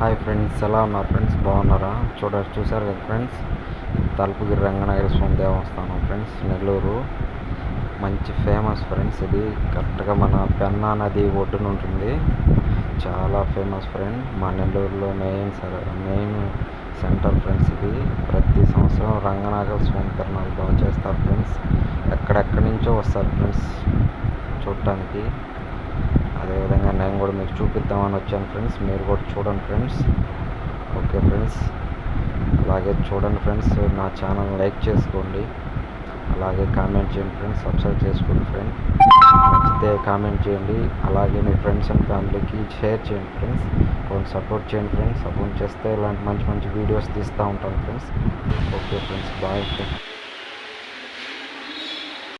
Hi friends ఎలా ఉన్నారు friends? బాగున్నారా? చూడ చూసారు కదా ఫ్రెండ్స్? తలుపుగిరి రంగనగర స్వామి దేవస్థానం ఫ్రెండ్స్ నెల్లూరు. మంచి ఫేమస్ ఫ్రెండ్స్ ఇది. కరెక్ట్గా మన పెన్నా నది ఒడ్డున ఉంటుంది. చాలా ఫేమస్ ఫ్రెండ్. మా నెల్లూరులో మెయిన్ సరే మెయిన్ సెంటర్ ఫ్రెండ్స్ ఇది. ప్రతి సంవత్సరం రంగనాగర స్వామి తిరణాలు బాగా చేస్తారు ఫ్రెండ్స్. ఎక్కడెక్కడి నుంచో వస్తారు ఫ్రెండ్స్. చూడటానికి అదేవిధంగా నేను కూడా మీకు చూపిద్దామని వచ్చాను ఫ్రెండ్స్. మీరు కూడా చూడండి ఫ్రెండ్స్. Okay friends. అలాగే చూడండి ఫ్రెండ్స్ నా ఛానల్ లైక్ చేసుకోండి. అలాగే కామెంట్ చేయండి ఫ్రెండ్స్ సబ్స్క్రైబ్ చేసుకోండి ఫ్రెండ్. నచ్చితే కామెంట్ చేయండి. అలాగే మీ ఫ్రెండ్స్ అండ్ ఫ్యామిలీకి షేర్ చేయండి ఫ్రెండ్స్. కొంచెం సపోర్ట్ చేయండి ఫ్రెండ్స్. సపోర్ట్ చేస్తే ఇలాంటి మంచి మంచి వీడియోస్ తీస్తూ ఉంటాను friends. Okay friends bye. Friends